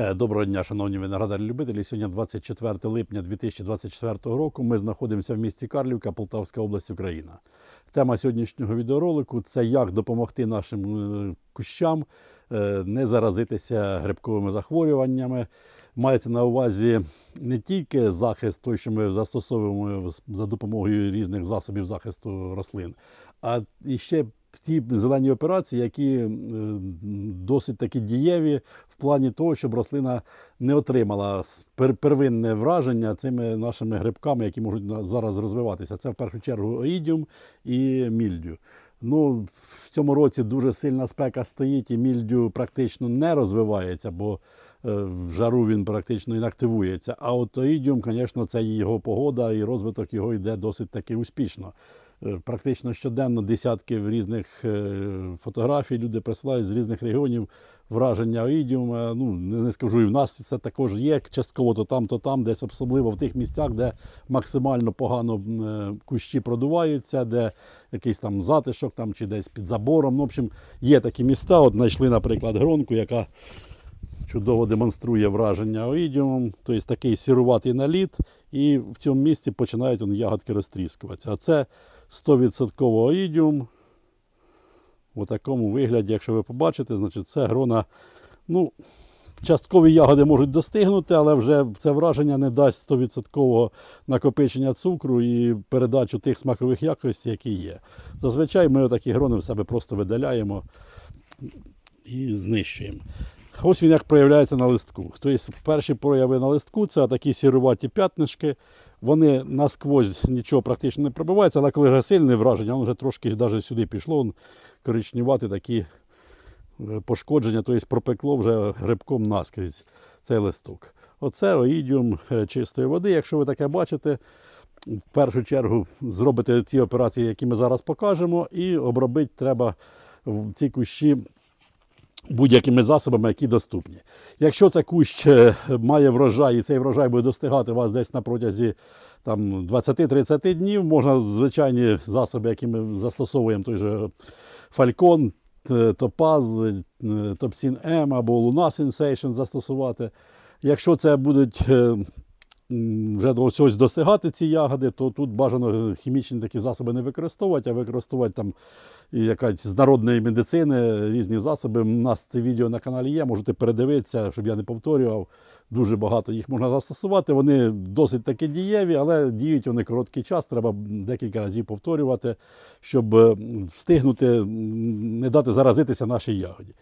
Е, Доброго дня, шановні виноградарі-любителі. Сьогодні 24 липня 2024 року. Ми знаходимося в місті Карлівка, Полтавська область, Україна. Тема сьогоднішнього відеоролику це як допомогти нашим е, кущам е, не заразитися грибковими захворюваннями. Мається на увазі не тільки захист, той, що ми застосовуємо за допомогою різних засобів захисту рослин, а і ще ті зелені операції, які е, досить таки дієві в плані того, щоб рослина не отримала первинне враження цими нашими грибками, які можуть зараз розвиватися. Це в першу чергу оїдіум і мільдю. Ну, в цьому році дуже сильна спека стоїть, і мільдю практично не розвивається, бо е, в жару він практично інактивується. А от оїдіум, звісно, це його погода і розвиток його йде досить таки успішно. Е, Практично щоденно десятки різних е, фотографій люди присилають з різних регіонів враження оїдіума. Ну, не, скажу, і в нас це також є частково то там, то там, десь особливо в тих місцях, де максимально погано е, кущі продуваються, де якийсь там затишок там, чи десь під забором. Ну, в общем, є такі міста. От знайшли, наприклад, гронку, яка чудово демонструє враження оїдіумом, тобто такий сіруватий наліт, і в цьому місці починають он, ягодки розтріскуватися. А це 100% оїдіум. У такому вигляді, якщо ви побачите, значить це грона. Ну, часткові ягоди можуть достигнути, але вже це враження не дасть 100% накопичення цукру і передачу тих смакових якостей, які є. Зазвичай ми такі грони в себе просто видаляємо і знищуємо. Ось він як проявляється на листку. Тобто перші прояви на листку це такі сіруваті п'ятнишки. Вони насквозь нічого практично не пробиваються, але коли вже сильне враження, воно вже трошки навіть сюди пішло, вон коричневаті такі е, пошкодження, тобто пропекло вже грибком наскрізь цей листок. Оце оїдіум е, чистої води. Якщо ви таке бачите, в першу чергу зробите ці операції, які ми зараз покажемо, і обробити треба ці кущі будь-якими засобами, які доступні. Якщо це кущ е, має врожай, і цей врожай буде достигати вас десь на протязі там, 20-30 днів, можна звичайні засоби, які ми застосовуємо, той же фалькон, топаз, топсін М або луна Сенсейшн застосувати. Якщо це будуть е, вже до чогось достигати ці ягоди, то тут бажано хімічні такі засоби не використовувати, а використовувати там якась з народної медицини різні засоби. У нас це відео на каналі є, можете передивитися, щоб я не повторював. Дуже багато їх можна застосувати. Вони досить таки дієві, але діють вони короткий час. Треба декілька разів повторювати, щоб е, встигнути не дати заразитися нашій ягоді.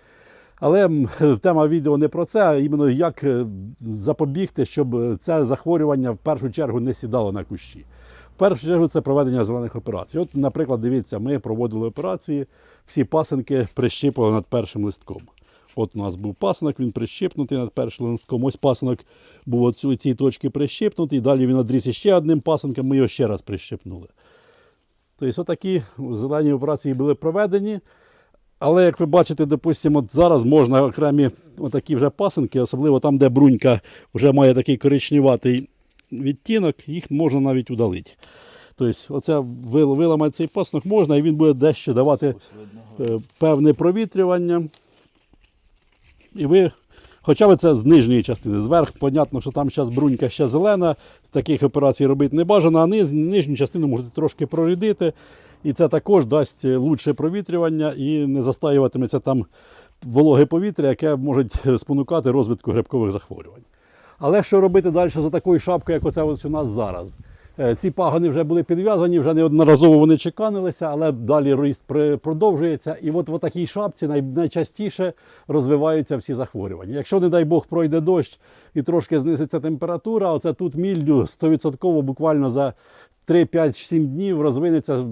Але тема відео не про це, а іменно як е, запобігти, щоб це захворювання в першу чергу не сідало на кущі. В першу чергу це проведення зелених операцій. От, наприклад, дивіться, ми проводили операції, всі пасинки прищипали над першим листком. От у нас був пасинок, він прищипнутий над першим листком. Ось пасинок був у цій точці прищипнутий, далі він одріс ще одним пасинком, ми його ще раз прищипнули. Тобто, отакі зелені операції були проведені. Але як ви бачите, допустимо, от зараз можна окремі отакі вже пасинки, особливо там, де брунька вже має такий коричневатий відтінок, їх можна навіть удалити. Тобто, оце виламати цей пасинок можна, і він буде дещо давати е, певне провітрювання. І ви, хоча б це з нижньої частини, зверх, понятно, що там зараз брунька ще зелена, таких операцій робити не бажано, а низ, нижню частину можете трошки прорядити. І це також дасть лучше провітрювання і не застаюватиметься там вологе повітря, яке може спонукати розвитку грибкових захворювань. Але що робити далі за такою шапкою, як оця ось у нас зараз? Е, Ці пагони вже були підв'язані, вже неодноразово вони чеканилися, але далі ріст продовжується. І от в такій шапці найчастіше розвиваються всі захворювання. Якщо, не дай Бог, пройде дощ і трошки знизиться температура, оце тут мільдю 100% буквально за 3-5-7 днів розвинеться,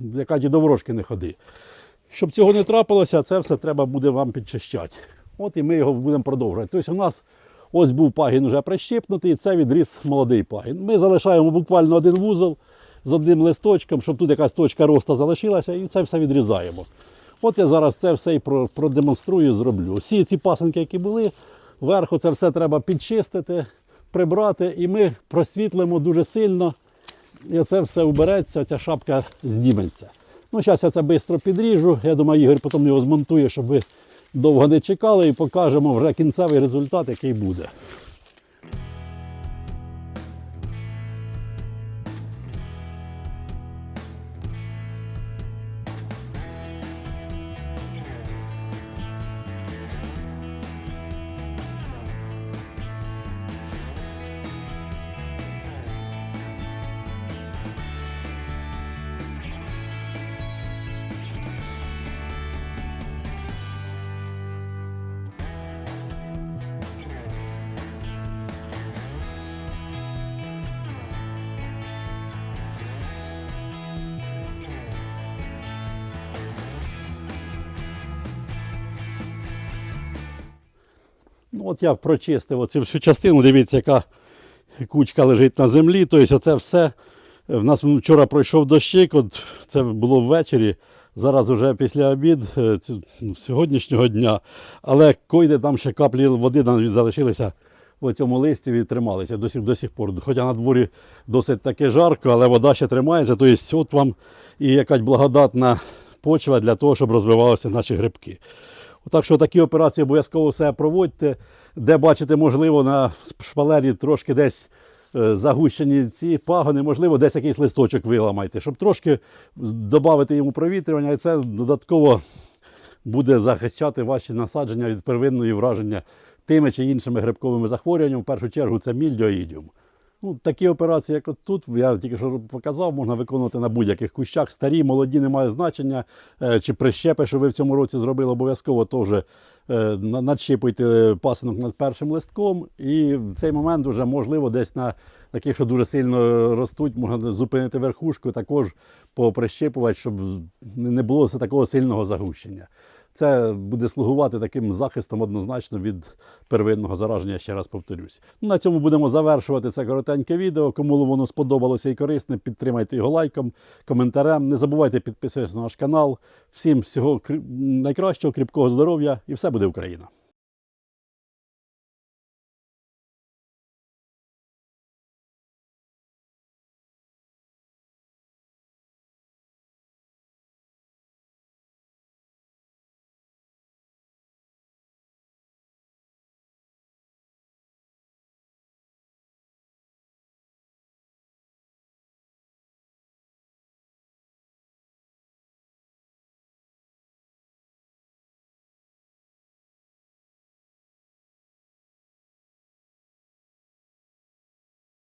яка ті до ворожки не ходи. Щоб цього не трапилося, це все треба буде вам підчищати. От і ми його будемо продовжувати. Тобто у нас ось був пагін вже прищипнутий, це відріс молодий пагін. Ми залишаємо буквально один вузол з одним листочком, щоб тут якась точка росту залишилася, і це все відрізаємо. От я зараз це все і про- продемонструю, зроблю. Всі ці пасинки, які були, вверху це все треба підчистити, прибрати, і ми просвітлимо дуже сильно. І це все убереться, ця шапка зніметься. Ну, зараз я це швидко підріжу. Я думаю, Ігор потім його змонтує, щоб ви довго не чекали і покажемо вже кінцевий результат, який буде. Ну, от я прочистив оцю всю частину. Дивіться, яка кучка лежить на землі. Тобто, оце все. В нас вчора пройшов дощик, от це було ввечері. Зараз вже після обід е, сьогоднішнього дня. Але койде там ще каплі води залишилися в цьому листі і трималися до сих, до сих пор. Хоча на дворі досить таки жарко, але вода ще тримається. Тобто, от вам і якась благодатна почва для того, щоб розвивалися наші грибки. Так що такі операції обов'язково все проводьте, де бачите, можливо, на шпалері трошки десь е, загущені ці пагони, можливо, десь якийсь листочок виламайте, щоб трошки додати йому провітрювання, і це додатково буде захищати ваші насадження від первинної враження тими чи іншими грибковими захворюваннями. В першу чергу це мільдіоїдіум. Ну, такі операції, як от тут, я тільки що показав, можна виконувати на будь-яких кущах. Старі, молоді, немає значення. Е, Чи прищепи, що ви в цьому році зробили, обов'язково теж е, надщипуйте пасинок над першим листком. І в цей момент вже можливо десь на таких, що дуже сильно ростуть, можна зупинити верхушку, також поприщипувати, щоб не не було такого сильного загущення. Це буде слугувати таким захистом однозначно від первинного зараження, ще раз повторюсь. На цьому будемо завершувати це коротеньке відео. Кому воно сподобалося і корисне, підтримайте його лайком, коментарем. Не забувайте підписуватися на наш канал. Всім всього найкращого, кріпкого здоров'я і все буде Україна!